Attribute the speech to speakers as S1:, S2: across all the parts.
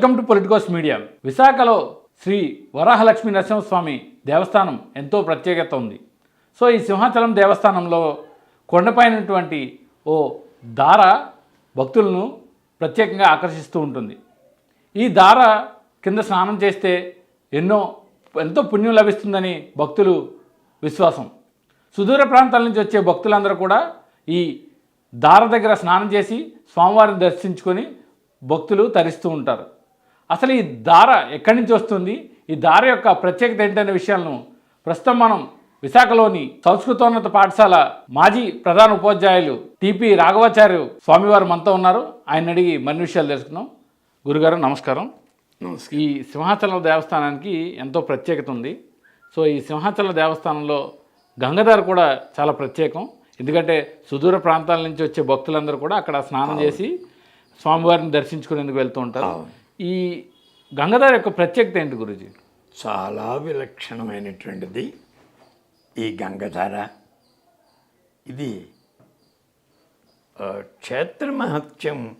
S1: Welcome to Politicos media. విశాఖలో శ్రీ వరాహలక్ష్మి నరసింహస్వామి దేవస్థానం ఎంతో ప్రత్యేకత ఉంది. సో ఈ సింహాచలం దేవస్థానంలో కొండపైనటువంటి ఓ దార భక్తులను ప్రత్యేకంగా ఆకర్షిస్తూ ఉంటుంది. ఈ దార కింద స్నానం చేస్తే ఎన్నో ఎంతో పుణ్యం లభిస్తుందని భక్తులు విశ్వాసం. సుదూర ప్రాంతాల నుంచి వచ్చే భక్తులందరూ కూడా ఈ దార దగ్గర స్నానం చేసి స్వామివారిని దర్శించుకొని భక్తులు తరిస్తూ ఉంటారు. అసలు ఈ దార ఎక్కడి నుంచి వస్తుంది? ఈ దార యొక్క ప్రత్యేకత ఏంటనే విషయాలను ప్రస్తుతం మనం విశాఖలోని సంస్కృతోన్నత పాఠశాల మాజీ ప్రధాన ఉపాధ్యాయులు టిపి రాఘవాచార్య స్వామివారు మనతో ఉన్నారు. ఆయన అడిగి మరిన్ని విషయాలు తెలుసుకుందాం. గురుగారు నమస్కారం. ఈ సింహాచలం దేవస్థానానికి ఎంతో ప్రత్యేకత ఉంది. సో ఈ సింహాచలం దేవస్థానంలో గంగధార కూడా చాలా ప్రత్యేకం. ఎందుకంటే సుదూర ప్రాంతాల నుంచి వచ్చే భక్తులందరూ కూడా అక్కడ స్నానం చేసి స్వామివారిని దర్శించుకునేందుకు వెళ్తూ ఉంటారు. ఈ గంగధార యొక్క ప్రత్యేకత ఏంటి గురుజీ?
S2: చాలా విలక్షణమైనటువంటిది ఈ గంగధార. ఇది క్షేత్ర మహత్యం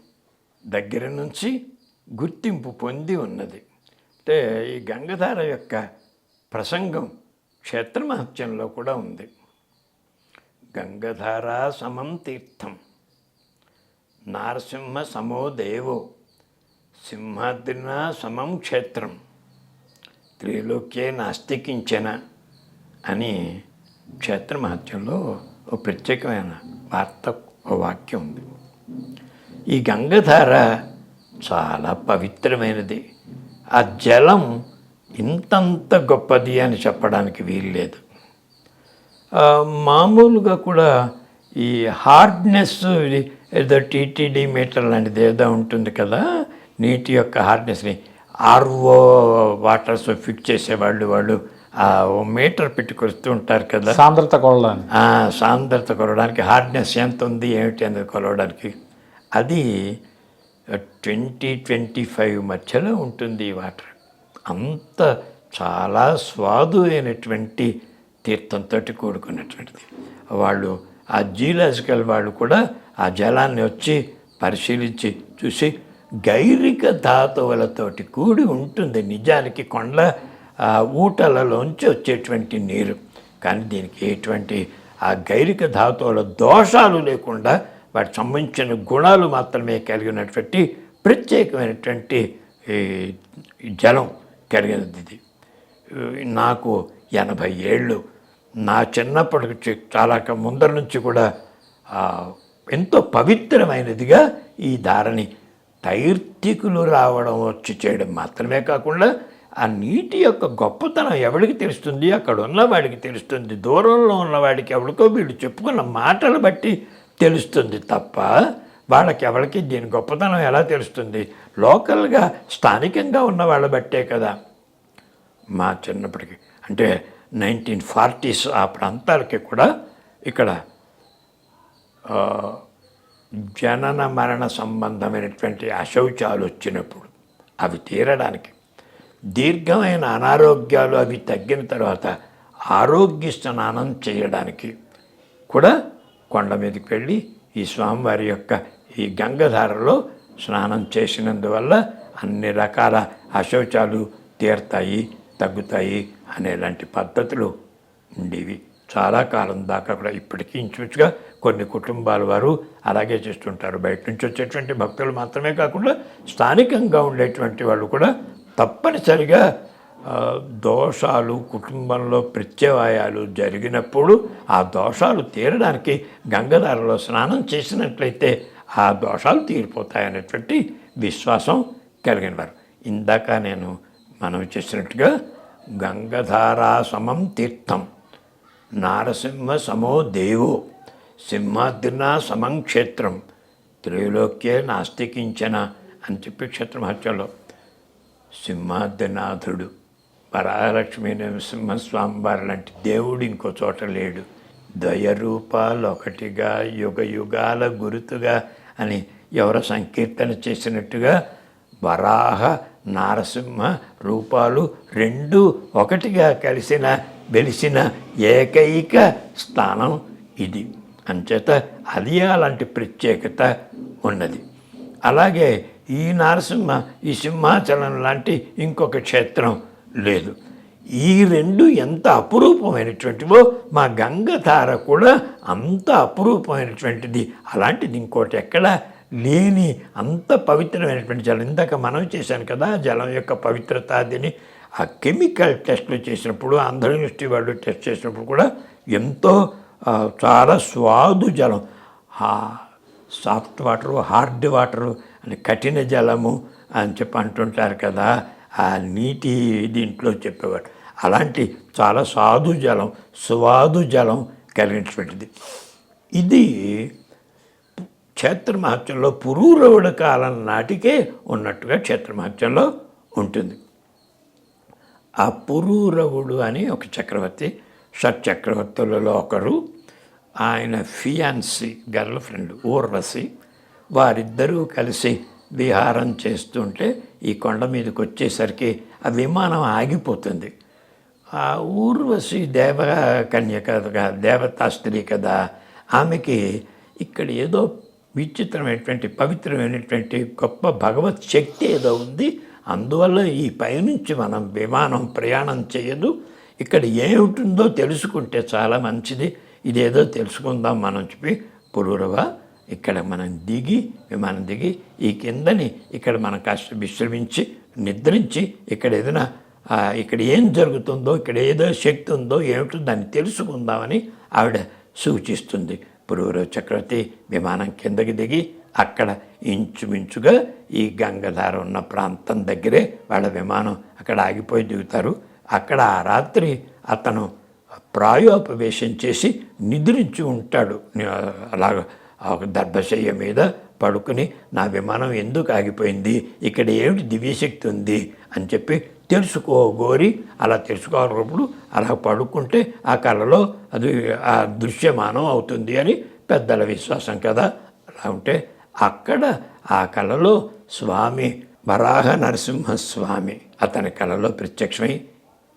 S2: దగ్గర నుంచి గుర్తింపు పొంది ఉన్నది. అంటే ఈ గంగధార యొక్క ప్రసంగం క్షేత్ర మహత్యంలో కూడా ఉంది. గంగధార సమం తీర్థం నారసింహ సమో దేవో సింహాద్రిన సమం క్షేత్రం. త్రిలోక్యే నాస్తికించిన అని క్షేత్ర మహత్యంలో ఓ ప్రత్యేకమైన వార్త ఓ వాక్యం ఉంది. ఈ గంగధార చాలా పవిత్రమైనది. ఆ జలం ఇంతంత గొప్పది అని చెప్పడానికి వీల్లేదు. మామూలుగా కూడా ఈ హార్డ్నెస్ ఇది ఏదో టీటీడీ మీటర్ లాంటిది ఏదో ఉంటుంది కదా నీటి యొక్క హార్డ్నెస్ని ఆర్ఓ వాటర్స్ ఫిక్స్ చేసేవాళ్ళు వాళ్ళు మీటర్ పెట్టుకొస్తూ ఉంటారు కదా.
S1: సాంద్రత కొలడానికి.
S2: సాంద్రత కొలవడానికి హార్డ్నెస్ ఎంత ఉంది ఏమిటి అనేది కొలవడానికి. అది ట్వంటీ ట్వంటీ ఫైవ్ మధ్యలో ఉంటుంది ఈ వాటర్. అంత చాలా స్వాదు అయినటువంటి తీర్థంతో కూడుకున్నటువంటిది. వాళ్ళు ఆ జీలాజికల్ వాళ్ళు కూడా ఆ జలాన్ని వచ్చి పరిశీలించి చూసి గైరిక ధాతువులతోటి కూడి ఉంటుంది. నిజానికి కొండ ఊటలలోంచి వచ్చేటువంటి నీరు. కానీ దీనికి ఎటువంటి ఆ గైరిక ధాతువుల దోషాలు లేకుండా వాటికి సంబంధించిన గుణాలు మాత్రమే కలిగినటువంటి ప్రత్యేకమైనటువంటి ఈ జలం కలిగినది ఇది నాకు ఎనభై ఏళ్ళు. నా చిన్నప్పటి నుంచి చాలా ముందర నుంచి కూడా ఎంతో పవిత్రమైనదిగా ఈ ధారని తైర్తికులు రావడం వచ్చి చేయడం మాత్రమే కాకుండా ఆ నీటి యొక్క గొప్పతనం ఎవరికి తెలుస్తుంది? అక్కడ ఉన్నవాడికి తెలుస్తుంది. దూరంలో ఉన్నవాడికి ఎవరికో వీళ్ళు చెప్పుకున్న మాటలు బట్టి తెలుస్తుంది తప్ప వాళ్ళకి ఎవరికి దీని గొప్పతనం ఎలా తెలుస్తుంది? లోకల్గా స్థానికంగా ఉన్న వాళ్ళ బట్టే కదా. మా చిన్నప్పటికి అంటే నైన్టీన్ ఫార్టీస్ ఆ ప్రాంతాలకి కూడా ఇక్కడ జనన మరణ సంబంధమైనటువంటి అశౌచాలు వచ్చినప్పుడు అవి తీరడానికి దీర్ఘమైన అనారోగ్యాలు అవి తగ్గిన తర్వాత ఆరోగ్య స్నానం చేయడానికి కూడా కొండ మీదకి వెళ్ళి ఈ స్వామివారి యొక్క ఈ గంగధారలో స్నానం చేసినందువల్ల అన్ని రకాల అశౌచాలు తీరుతాయి తగ్గుతాయి అనేలాంటి పద్ధతులు ఉండేవి. చాలా కాలం దాకా కూడా ఇప్పటికీ ఇంచుమించుగా కొన్ని కుటుంబాల వారు అలాగే చేస్తుంటారు. బయట నుంచి వచ్చేటువంటి భక్తులు మాత్రమే కాకుండా స్థానికంగా ఉండేటువంటి వాళ్ళు కూడా తప్పనిసరిగా దోషాలు కుటుంబంలో ప్రత్యవాయాలు జరిగినప్పుడు ఆ దోషాలు తీరడానికి గంగధారలో స్నానం చేసినట్లయితే ఆ దోషాలు తీరిపోతాయనేటువంటి విశ్వాసం కలిగిన వారు. ఇందాక నేను మనం చేసినట్టుగా గంగధారా సమం తీర్థం. నారసింహ సమో దేవో సింహాద్రిన సమం క్షేత్రం త్రైలోక్యే నాస్తికించన అని చెప్పి క్షేత్రమహత్యలో సింహాద్రినాథుడు వరాలక్ష్మీ నరసింహస్వామివారు లాంటి దేవుడు ఇంకో చోట లేడు. ద్వయరూపాలు ఒకటిగా యుగ యుగాల గురుతుగా అని ఎవరో సంకీర్తన చేసినట్టుగా వరాహ నారసింహ రూపాలు రెండు ఒకటిగా కలిసిన వెలిసిన ఏకైక స్థానం ఇది. అంచేత అది అలాంటి ప్రత్యేకత ఉన్నది. అలాగే ఈ నరసింహ ఈ సింహాచలం లాంటి ఇంకొక క్షేత్రం లేదు. ఈ రెండు ఎంత అపురూపమైనటువంటివో మా గంగధార కూడా అంత అపురూపమైనటువంటిది. అలాంటిది ఇంకోటి ఎక్కడ లేని అంత పవిత్రమైనటువంటి జలం. ఇందాక మనం చేశాను కదా జలం యొక్క పవిత్రత అదిని ఆ కెమికల్ టెస్ట్లు చేసినప్పుడు ఆంధ్ర యూనివర్సిటీ వాళ్ళు టెస్ట్ చేసినప్పుడు కూడా ఎంతో చాలా స్వాదు జలం. సాఫ్ట్ వాటరు హార్డ్ వాటరు అని కఠిన జలము అని చెప్పి అంటుంటారు కదా ఆ నీటి దీంట్లో చెప్పేవాడు అలాంటి చాలా సాధు జలం స్వాదు జలం కలిగినటువంటిది. ఇది క్షేత్రమహత్యంలో పురూరవుడ కాలం నాటికే ఉన్నట్టుగా క్షేత్రమహత్యంలో ఉంటుంది. ఆ పురూరవుడు అని ఒక చక్రవర్తి షట్ చక్రవర్తులలో ఒకరు ఆయన ఫియాన్సీ గర్ల్ ఫ్రెండ్ ఊర్వశి వారిద్దరూ కలిసి విహారం చేస్తుంటే ఈ కొండ మీదకి వచ్చేసరికి ఆ విమానం ఆగిపోతుంది. ఆ ఊర్వశి దేవ కన్య కదా దేవతా స్త్రీ కదా ఆమెకి ఇక్కడ ఏదో విచిత్రమైనటువంటి పవిత్రమైనటువంటి గొప్ప భగవత్ శక్తి ఏదో ఉంది. అందువల్ల ఈ పైనుంచి మనం విమానం ప్రయాణం చేయదు. ఇక్కడ ఏమిటిందో తెలుసుకుంటే చాలా మంచిది. ఇదేదో తెలుసుకుందాం మనం చెప్పి పురూరవ ఇక్కడ మనం దిగి విమానం దిగి ఈ కిందని ఇక్కడ మనం కాస్త విశ్రమించి నిద్రించి ఇక్కడ ఏదైనా ఇక్కడ ఏం జరుగుతుందో ఇక్కడ ఏదో శక్తి ఉందో ఏమిటో దాన్ని తెలుసుకుందామని ఆవిడ సూచిస్తుంది. పురూరవ చక్రవర్తి విమానం కిందకి దిగి అక్కడ ఇంచుమించుగా ఈ గంగధార ఉన్న ప్రాంతం దగ్గరే వాళ్ళ విమానం అక్కడ ఆగిపోయి దిగుతారు. అక్కడ ఆ రాత్రి అతను ప్రాయోపవేశం చేసి నిద్రించి ఉంటాడు. అలాగ ఒక దర్భశయ్య మీద పడుకుని నా విమానం ఎందుకు ఆగిపోయింది? ఇక్కడ ఏమిటి దివ్యశక్తి ఉంది? అని చెప్పి తెలుసుకోగోరి అలా తెలుసుకోవాలన్నప్పుడు అలా పడుకుంటే ఆ కళలో అది ఆ దృశ్యమానం అవుతుంది అని పెద్దల విశ్వాసం కదా. అలా ఉంటే అక్కడ ఆ కళలో స్వామి వరాహ నరసింహస్వామి అతని కళలో ప్రత్యక్షమై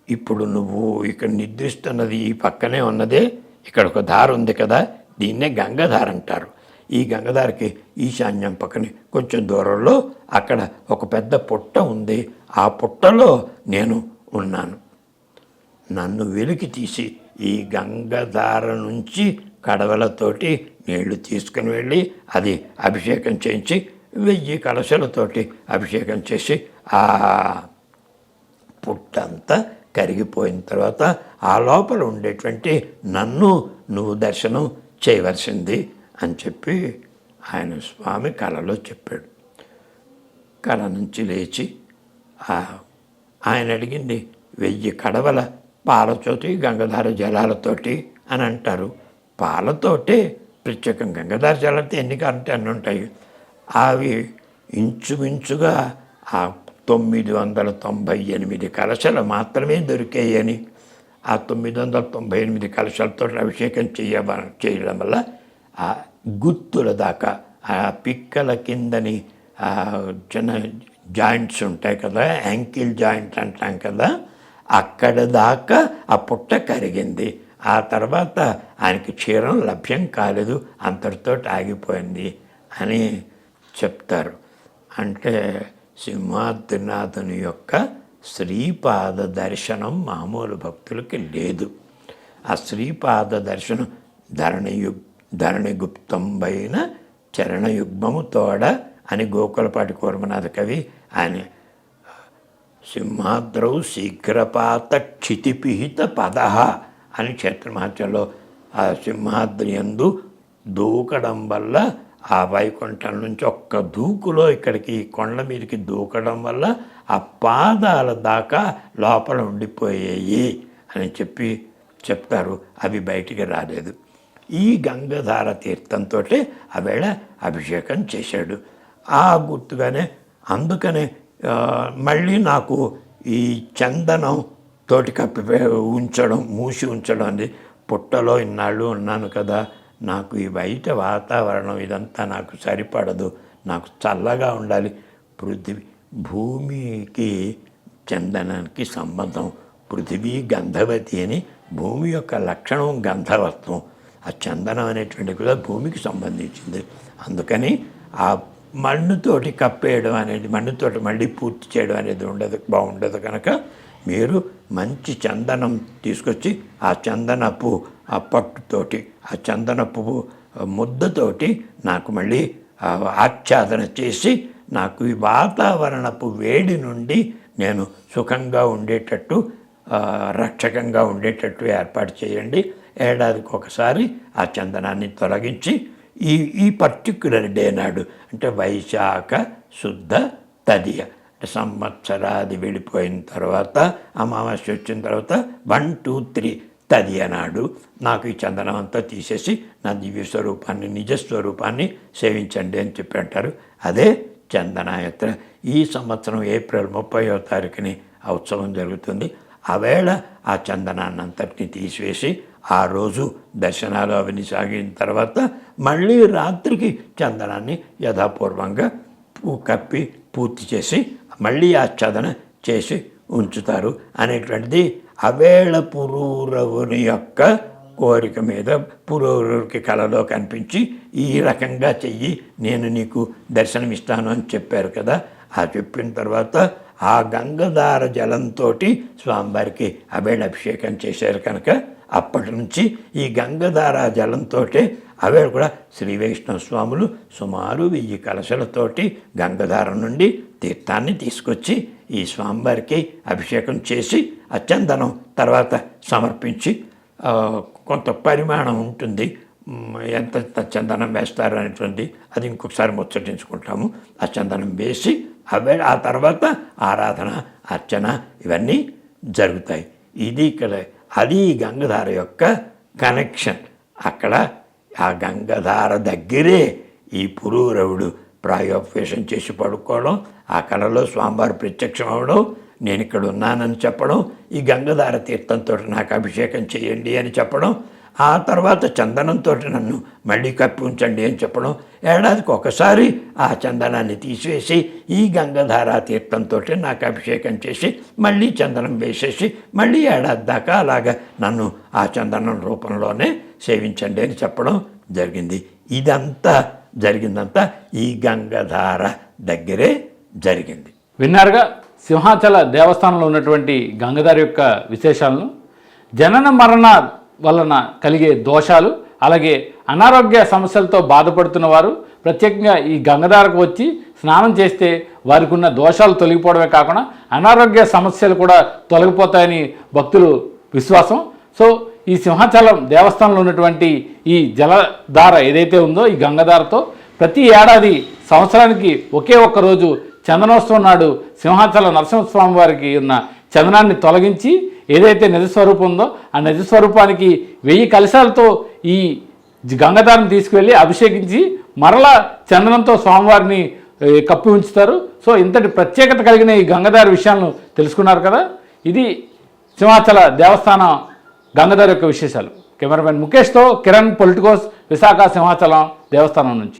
S2: ఇప్పుడు నువ్వు ఇక్కడ నిద్రిస్తున్నది ఈ పక్కనే ఉన్నదే ఇక్కడ ఒక దారి ఉంది కదా దీన్నే గంగధార అంటారు. ఈ గంగధారకి ఈశాన్యం పక్కనే కొంచెం దూరంలో అక్కడ ఒక పెద్ద పుట్ట ఉంది. ఆ పుట్టలో నేను ఉన్నాను. నన్ను వెలికి తీసి ఈ గంగధార నుంచి కడవలతోటి నీళ్ళు తీసుకుని వెళ్ళి అది అభిషేకం చేయించి వెయ్యి కలశలతోటి అభిషేకం చేసి ఆ పుట్టంతా కరిగిపోయిన తర్వాత ఆ లోపల ఉండేటువంటి నన్ను నువ్వు దర్శనం చేయవలసింది అని చెప్పి ఆయన స్వామి కళలో చెప్పాడు. కళ నుంచి లేచి ఆయన అడిగింది వెయ్యి కడవల పాలతోటి గంగధార జలాలతోటి అని అంటారు. పాలతోటే ప్రత్యేకం గంగధార జలాలతో ఎన్ని కారంటే అన్ని ఉంటాయి అవి ఇంచుమించుగా ఆ తొమ్మిది వందల తొంభై ఎనిమిది కలశలు మాత్రమే దొరికాయని ఆ తొమ్మిది వందల తొంభై ఎనిమిది కలశాలతో అభిషేకం చేయ చేయడం వల్ల ఆ గుత్తుల దాకా ఆ పిక్కల కిందని ఆ చిన్న జాయింట్స్ ఉంటాయి కదా యాంకిల్ జాయింట్ అంటాం కదా అక్కడ దాకా ఆ పుట్ట కరిగింది. ఆ తర్వాత ఆయనకి క్షీరం లభ్యం కాలేదు అంతటితో ఆగిపోయింది అని చెప్తారు. అంటే సింహాద్రినాథుని యొక్క శ్రీపాద దర్శనం మామూలు భక్తులకి లేదు. ఆ శ్రీపాద దర్శనం ధరణియు ధరణిగుప్తం పైన చరణయుగ్మము తోడ అని గోకులపాటి కూర్మనాథ కవి ఆయన సింహాద్రౌ శీఘ్రపాత క్షితిపిహిత పదహ అని క్షేత్రమహత్యంలో ఆ సింహాద్రి యందు దూకడం వల్ల ఆ వైకుంఠం నుంచి ఒక్క దూకులో ఇక్కడికి కొండ మీదకి దూకడం వల్ల ఆ పాదాల దాకా లోపల ఉండిపోయాయి అని చెప్పి చెప్తారు. అవి బయటికి రాలేదు. ఈ గంగధార తీర్థంతో ఆవేళ అభిషేకం చేశాడు. ఆ గుర్తుగానే అందుకనే మళ్ళీ నాకు ఈ చందనం తోటి కప్పి ఉంచడం మూసి ఉంచడం అనేది పుట్టలో ఇన్నాళ్ళు ఉన్నాను కదా నాకు ఈ బయట వాతావరణం ఇదంతా నాకు సరిపడదు. నాకు చల్లగా ఉండాలి. పృథివీ భూమికి చందనానికి సంబంధం. పృథివీ గంధవతి అని భూమి యొక్క లక్షణం గంధవత్వం. ఆ చందనం అనేటువంటి కూడా భూమికి సంబంధించింది. అందుకని ఆ మన్నుతోటి కప్పేయడం అనేది మన్నుతోటి మళ్ళీ పూర్తి చేయడం అనేది ఉండదు బాగుండదు కనుక మీరు మంచి చందనం తీసుకొచ్చి ఆ చందనపు ఆ పట్టుతోటి ఆ చందనపు ముద్దతోటి నాకు మళ్ళీ ఆచ్ఛాదన చేసి నాకు ఈ వాతావరణపు వేడి నుండి నేను సుఖంగా ఉండేటట్టు రక్షకంగా ఉండేటట్టు ఏర్పాటు చేయండి. ఏడాదికి ఒకసారి ఆ చందనాన్ని తొలగించి ఈ ఈ పర్టిక్యులర్ డే నాడు అంటే వైశాఖ శుద్ధ తదియ. సంవత్సరాది వెళ్ళిపోయిన తర్వాత అమావాస్య వచ్చిన తర్వాత వన్ టూ త్రీ తది నాడు నాకు ఈ చందనం అంతా తీసేసి నా దివ్య స్వరూపాన్ని నిజ స్వరూపాన్ని సేవించండి అని చెప్పి అంటారు. అదే చందనయాత్ర. ఈ సంవత్సరం ఏప్రిల్ ముప్పైవ తారీఖుని ఆ ఉత్సవం జరుగుతుంది. ఆవేళ ఆ చందనాన్ని అంతటిని తీసివేసి ఆ రోజు దర్శనాలు అవన్నీ సాగిన తర్వాత మళ్ళీ రాత్రికి చందనాన్ని యథాపూర్వంగా పూ- కప్పి పూర్తి చేసి మళ్ళీ ఆచ్ఛాదన చేసి ఉంచుతారు అనేటువంటిది అవేళ పురూరవుని యొక్క కోరిక మీద పురూరుకి కలలో కనిపించి ఈ రకంగా చెయ్యి నేను నీకు దర్శనమిస్తాను అని చెప్పారు కదా. ఆ చెప్పిన తర్వాత ఆ గంగధార జలంతో స్వామివారికి అభిషేకం చేశారు కనుక అప్పటి నుంచి ఈ గంగధార జలంతో అవేళ కూడా శ్రీ వైష్ణవ స్వాములు సుమారు వెయ్యి కలశలతోటి గంగధార నుండి తీర్థాన్ని తీసుకొచ్చి ఈ స్వామివారికి అభిషేకం చేసి అచ్చందనం తర్వాత సమర్పించి కొంత పరిమాణం ఉంటుంది. ఎంత చందనం వేస్తారు అనేటువంటి అది ఇంకొకసారి ముచ్చటించుకుంటాము. ఆ చందనం వేసి అవే ఆ తర్వాత ఆరాధన అర్చన ఇవన్నీ జరుగుతాయి. ఇది ఇక్కడ అది గంగధార యొక్క కనెక్షన్. అక్కడ ఆ గంగధార దగ్గరే ఈ పురూరవుడు ప్రాయోపవేశం చేసి పడుకోవడం ఆ కళలో స్వామివారు ప్రత్యక్షం అవడం నేను ఇక్కడ ఉన్నానని చెప్పడం ఈ గంగధార తీర్థంతో నాకు అభిషేకం చేయండి అని చెప్పడం ఆ తర్వాత చందనంతో నన్ను మళ్ళీ కప్పి ఉంచండి అని చెప్పడం ఏడాదికి ఒకసారి ఆ చందనాన్ని తీసివేసి ఈ గంగధార తీర్థంతో నాకు అభిషేకం చేసి మళ్ళీ చందనం వేసేసి మళ్ళీ ఏడాది దాకా అలాగ నన్ను ఆ చందనం రూపంలోనే సేవించండి అని చెప్పడం జరిగింది. ఇదంతా జరిగిందంతా ఈ గంగధార దగ్గరే జరిగింది.
S1: విన్నారుగా? సింహాచల దేవస్థానంలో ఉన్నటువంటి గంగధార యొక్క విశేషాలను? జనన మరణ వలన కలిగే దోషాలు అలాగే అనారోగ్య సమస్యలతో బాధపడుతున్న వారు ప్రత్యేకంగా ఈ గంగధారకు వచ్చి స్నానం చేస్తే వారికి ఉన్న దోషాలు తొలగిపోవడమే కాకుండా అనారోగ్య సమస్యలు కూడా తొలగిపోతాయని భక్తులు విశ్వాసం. సో ఈ సింహాచలం దేవస్థానంలో ఉన్నటువంటి ఈ జలధార ఏదైతే ఉందో ఈ గంగధారతో ప్రతి ఏడాది సంవత్సరానికి ఒకే ఒక్క రోజు చందనోత్సవం నాడు సింహాచల నరసింహస్వామి వారికి ఉన్న చందనాన్ని తొలగించి ఏదైతే నిజస్వరూపం ఉందో ఆ నిజస్వరూపానికి వెయ్యి కలశాలతో ఈ గంగధారం తీసుకువెళ్ళి అభిషేకించి మరలా చందనంతో స్వామివారిని కప్పి ఉంచుతారు. సో ఇంతటి ప్రత్యేకత కలిగిన ఈ గంగధార విషయాలను తెలుసుకున్నారు కదా. ఇది సింహాచల దేవస్థానం గంగధార యొక్క విశేషాలు. కెమెరామెన్ ముఖేష్తో కిరణ్ పొలిటికోస్ విశాఖ సింహాచలం దేవస్థానం నుంచి.